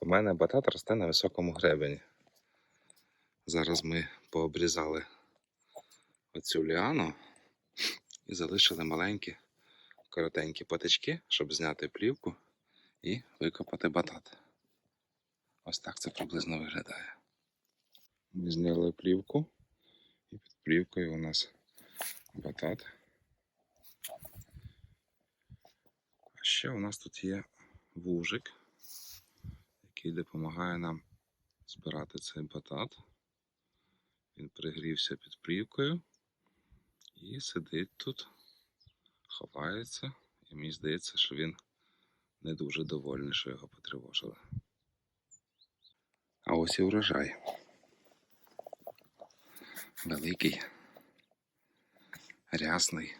У мене батат росте на високому гребені. Зараз ми пообрізали оцю ліану і залишили маленькі коротенькі патички, щоб зняти плівку і викопати батат. Ось так це приблизно виглядає. Ми зняли плівку, і під плівкою у нас батат. А ще у нас тут є вужик, який допомагає нам збирати цей батат. Він пригрівся під плівкою і сидить тут, ховається, і мені здається, що він не дуже довольний, що його потривожили. А ось і урожай. Великий, рясний.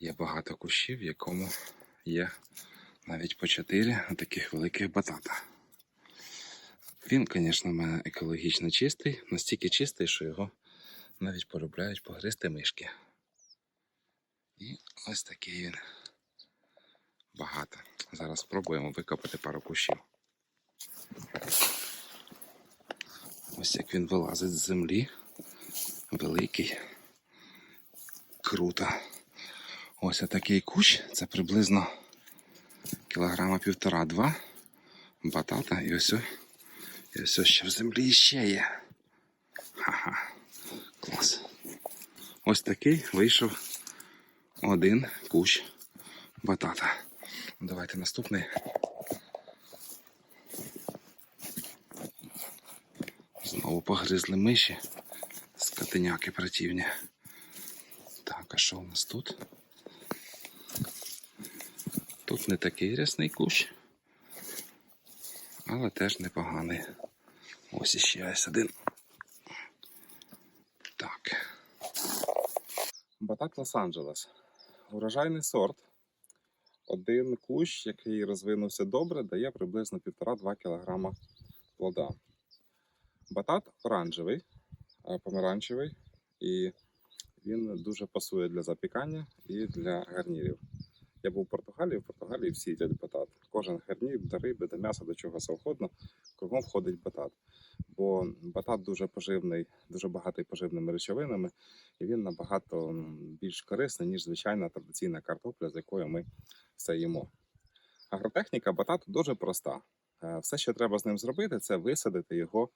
Є багато кущів, в якому є навіть по чотири таких великих батата. Він, звісно, в мене екологічно чистий, настільки чистий, що його навіть полюбляють погризти мишки. І ось такий він багато. Зараз спробуємо викопати пару кущів. Ось як він вилазить з землі. Великий. Круто. Ось такий кущ. Це приблизно кілограма півтора-два. Батата і ось, і ось ще в землі ще є. Ха-ха. Клас. Ось такий вийшов один кущ батата. Давайте наступний. Знову погризли миші. Скотиняки противні. Так, а що у нас тут? Тут не такий рясний кущ, але теж непоганий. Ось іще ось один. Так. Батат Лос-Анджелес. Урожайний сорт. Один кущ, який розвинувся добре, дає приблизно 1,5-2 кг плода. Батат оранжевий, помаранчевий, і він дуже пасує для запікання і для гарнірів. Я був в Португалії, в Португалії всі їдять батат. Кожен гарнір до риби, до м'яса, до чого завгодно, кругом входить батат. Бо батат дуже поживний, дуже багатий поживними речовинами, і він набагато більш корисний, ніж звичайна традиційна картопля, з якою ми все їмо. Агротехніка батату дуже проста. Е, Все, що треба з ним зробити, це висадити його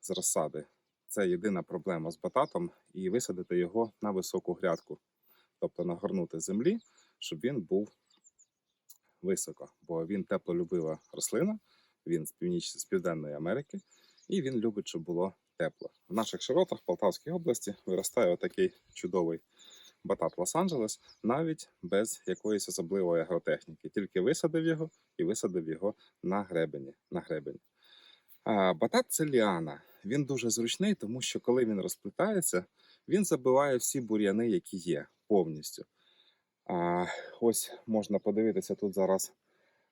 з розсади. Це єдина проблема з бататом, і висадити його на високу грядку, тобто нагорнути землі, щоб він був високо, бо він теплолюбива рослина, він з північ з південної Америки, і він любить, щоб було тепло. В наших широтах в Полтавській області виростає отакий чудовий батат Лос-Анджелес, навіть без якоїсь особливої агротехніки. Тільки висадив його і висадив його на гребені. На гребені. А, батат це ліана. Він дуже зручний, тому що коли він розплітається, він забиває всі бур'яни, які є повністю. Ось можна подивитися, тут зараз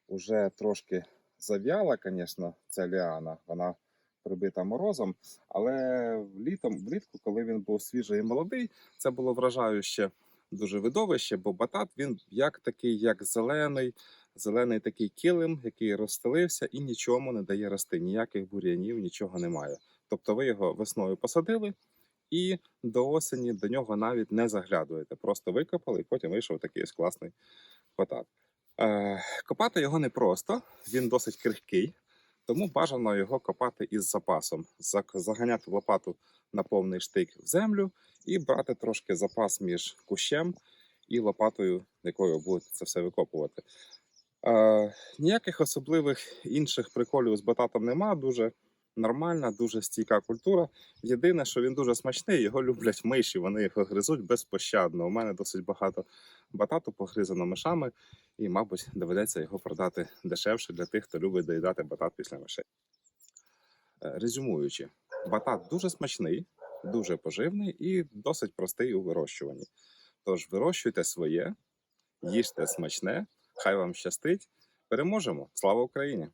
уже трошки зав'яла, звісно, ця ліана. Вона прибита морозом, але літом, влітку, коли він був свіжий і молодий, це було вражаюче дуже видовище, бо батат він як такий, як зелений, зелений такий килим, який розстелився і нічому не дає рости, ніяких бур'янів, нічого немає. Тобто ви його весною посадили і до осені до нього навіть не заглядуєте. Просто викопали, і потім вийшов такий ось класний батат. Е, копати його непросто, він досить крихкий, тому бажано його копати із запасом. Заганяти лопату на повний штик в землю і брати трошки запас між кущем і лопатою, якою будете це все викопувати. Е, ніяких особливих інших приколів з бататом нема. Дуже нормальна, дуже стійка культура. Єдине, що він дуже смачний, його люблять миші, вони його гризуть безпощадно. У мене досить багато батату погризано мишами, і, мабуть, доведеться його продати дешевше для тих, хто любить доїдати батат після мишей. Е, Резюмуючи, батат дуже смачний, дуже поживний і досить простий у вирощуванні. Тож вирощуйте своє, їжте смачне, хай вам щастить. Переможемо! Слава Україні!